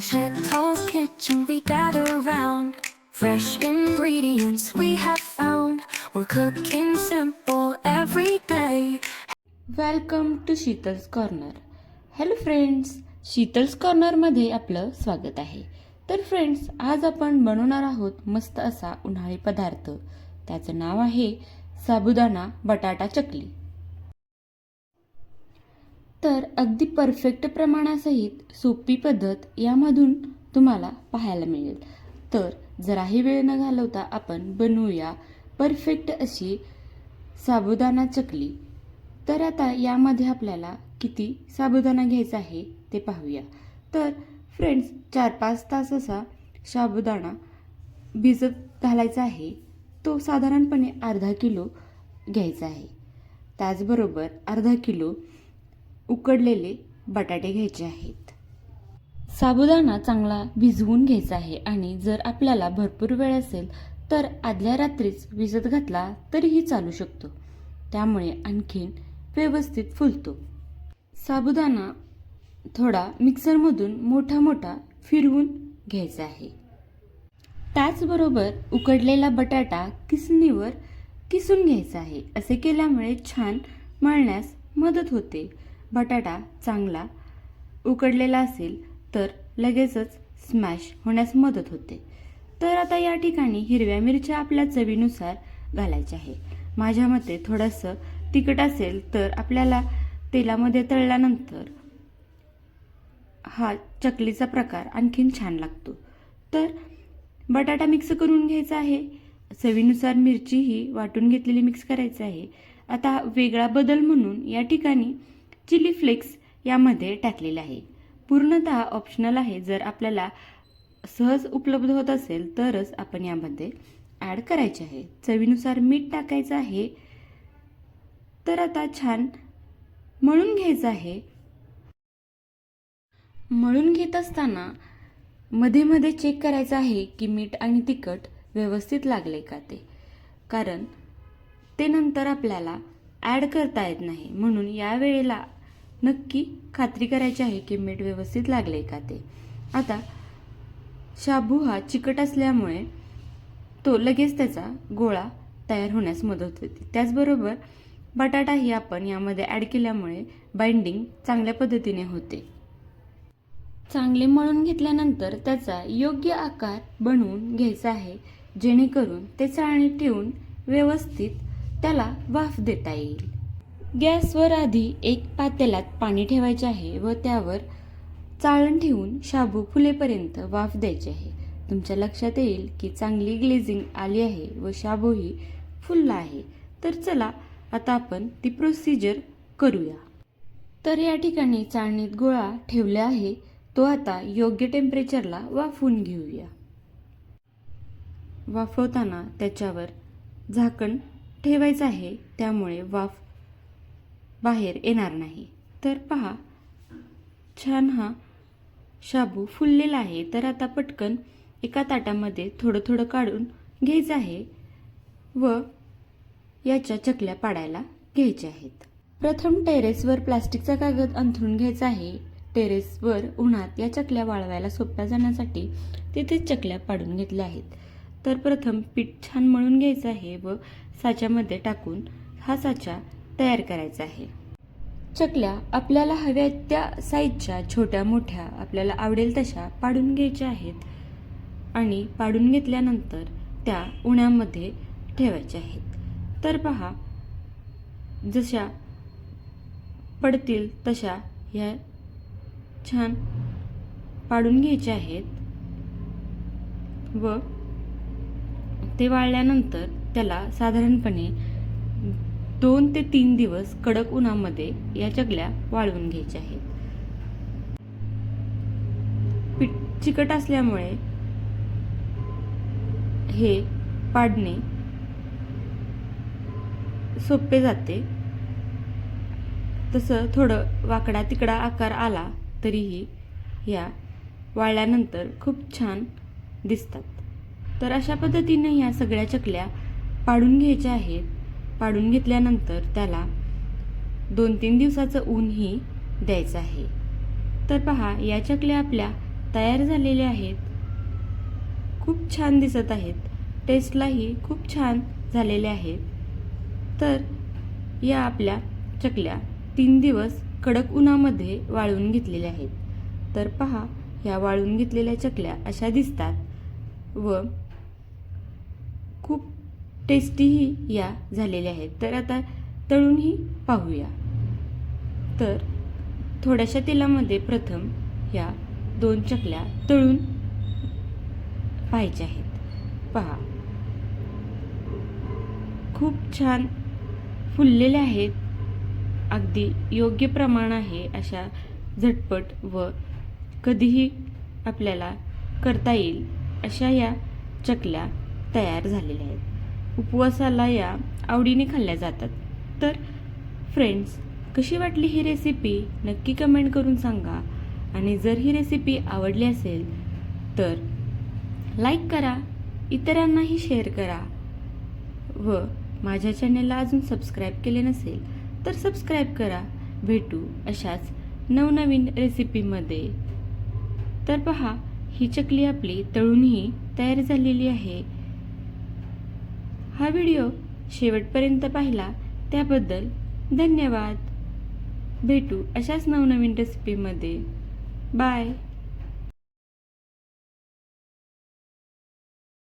Chen's kitchen we gather round. Fresh ingredients we have found. We're cooking simple every day. Welcome to Sheetal's corner hello friends Sheetal's कॉर्नरमध्ये आपलं स्वागत आहे तर friends आज आपण बनवणार आहोत मस्त असा उन्हाळी पदार्थ त्याचं नाव आहे साबुदाणा बटाटा चकली तर अगदी परफेक्ट प्रमाणासहित सोपी पद्धत यामधून तुम्हाला पाहायला मिळेल. तर जराही वेळ न घालवता आपण बनवूया परफेक्ट अशी साबुदाणा चकली. तर आता यामध्ये आपल्याला किती साबुदाणा घ्यायचा आहे ते पाहूया. तर फ्रेंड्स चार पाच तास असा साबुदाणा भिजत घालायचा आहे. तो साधारणपणे अर्धा किलो घ्यायचा आहे. त्याचबरोबर अर्धा किलो उकडलेले बटाटे घ्यायचे आहेत. साबुदाणा चांगला भिजवून घ्यायचा आहे आणि जर आपल्याला भरपूर वेळ असेल तर आदल्या रात्रीच विजत घातला तरीही चालू शकतो. त्यामुळे आणखीन व्यवस्थित फुलतो. साबुदाणा थोडा मिक्सरमधून मोठा मोठा फिरवून घ्यायचा आहे. त्याचबरोबर उकडलेला बटाटा किसणीवर किसून घ्यायचा आहे. असे केल्यामुळे छान मळण्यास मदत होते. बटाटा चांगला उकडलेला असेल तर लगेचच स्मॅश होण्यास मदत होते. तर आता या ठिकाणी हिरव्या मिरच्या आपल्या चवीनुसार घालायच्या आहे. माझ्या मते थोडंसं तिखट असेल तर आपल्याला तेलामध्ये तळल्यानंतर हा चकलीचा प्रकार आणखीन छान लागतो. तर बटाटा मिक्स करून घ्यायचा आहे. चवीनुसार मिरचीही वाटून घेतलेली मिक्स करायची आहे. आता वेगळा बदल म्हणून या ठिकाणी चिली फ्लेक्स यामध्ये टाकलेले आहे. पूर्णतः ऑप्शनल आहे. जर आपल्याला सहज उपलब्ध होत असेल तरच आपण यामध्ये ॲड करायचे आहे. चवीनुसार मीठ टाकायचं आहे. तर आता छान मळून घ्यायचं आहे. मळून घेत असताना मध्ये मध्ये चेक करायचं आहे की मीठ आणि तिखट व्यवस्थित लागले का ते. कारण ते नंतर आपल्याला ॲड करता येत नाही. म्हणून या वेळेला नक्की खात्री करायची आहे की मीठ व्यवस्थित लागले का ते. आता शाबू हा चिकट असल्यामुळे तो लगेच त्याचा गोळा तयार होण्यास मदत होते. त्याचबरोबर बटाटाही आपण यामध्ये ॲड केल्यामुळे बाइंडिंग चांगल्या पद्धतीने होते. चांगले मळून घेतल्यानंतर त्याचा योग्य आकार बनवून घ्यायचा आहे जेणेकरून ते चाळणीत ठेवून व्यवस्थित त्याला वाफ देता येईल. गॅसवर आधी एक पातेल्यात पाणी ठेवायचे आहे व त्यावर चाळण ठेवून शाबू फुलेपर्यंत वाफ द्यायची आहे. तुमच्या लक्षात येईल की चांगली ग्लेझिंग आली आहे व शाबूही फुलला आहे. तर चला आता आपण ती प्रोसिजर करूया. तर या ठिकाणी चाळणीत गोळा ठेवला आहे. तो आता योग्य टेम्परेचरला वाफवून घेऊया. वाफवताना त्याच्यावर झाकण ठेवायचं आहे. त्यामुळे वाफ बाहेर येणार नाही. तर पहा छान हा शाबू फुललेला आहे. तर आता पटकन एका ताटामध्ये थोडं थोडं काढून घ्यायचं आहे व याच्या चकल्या पाडायला घ्यायच्या आहेत. प्रथम टेरेसवर प्लास्टिकचा कागद अंथरून घ्यायचा आहे. टेरेसवर उन्हात या चकल्या वाळवायला सोप्या जाण्यासाठी तिथे चकल्या पाडून घेतल्या आहेत. तर प्रथम पीठ छान मळून घ्यायचं आहे व साच्यामध्ये टाकून हा साचा तयार करायचा आहे. चकल्या आपल्याला हव्या त्या साईजच्या छोट्या मोठ्या आपल्याला आवडेल तशा पाडून घ्यायच्या आहेत. आणि पाडून घेतल्यानंतर त्या उन्हामध्ये ठेवायच्या आहेत. तर पहा जशा पडतील तशा ह्या छान पाडून घ्यायच्या आहेत. व ते वाळल्यानंतर त्याला साधारणपणे दोन ते तीन दिवस कडक उन्हामध्ये या चकल्या वाळवून घ्यायच्या आहेत. पीठ चिकट असल्यामुळे हे पाडणे सोपे जाते. तसं थोडं वाकडा तिकडा आकार आला तरीही या वाळल्यानंतर खूप छान दिसतात. तर अशा पद्धतीने ह्या सगळ्या चकल्या पाडून घ्यायच्या आहेत. पाडून घेतल्यानंतर त्याला दोन तीन दिवसाचं ऊनही द्यायचं आहे. तर पहा या चकल्या आपल्या तयार झालेल्या आहेत. खूप छान दिसत आहेत. टेस्टलाही खूप छान झालेल्या आहेत. तर या आपल्या चकल्या तीन दिवस कडक उन्हामध्ये वाळून घेतलेल्या आहेत. तर पहा ह्या वाळून घेतलेल्या चकल्या अशा दिसतात व खूप टेस्टीही या झालेल्या आहेत. तर आता तळूनही पाहूया. तर थोड्याशा तेलामध्ये प्रथम ह्या दोन चकल्या तळून पाहायच्या आहेत. पहा. खूप छान फुललेल्या आहेत. अगदी योग्य प्रमाण आहे अशा झटपट व कधीही आपल्याला करता येईल अशा या चकल्या तयार झालेल्या आहेत. उपवासाला या आवडीने खाल्ल्या जातात. तर फ्रेंड्स कशी वाटली ही रेसिपी नक्की कमेंट करून सांगा. आणि जर ही रेसिपी आवडली असेल तर लाईक करा. इतरांनाही शेअर करा. व माझ्या चॅनेलला अजून सबस्क्राईब केले नसेल तर सबस्क्राईब करा. भेटू अशाच नवनवीन रेसिपीमध्ये तर पहा ही चकली आपली तळूनही तयार झालेली आहे. हा व्हिडिओ शेवटपर्यंत पाहिला त्याबद्दल धन्यवाद. भेटू अशाच नवनवीन रेसिपीमध्ये बाय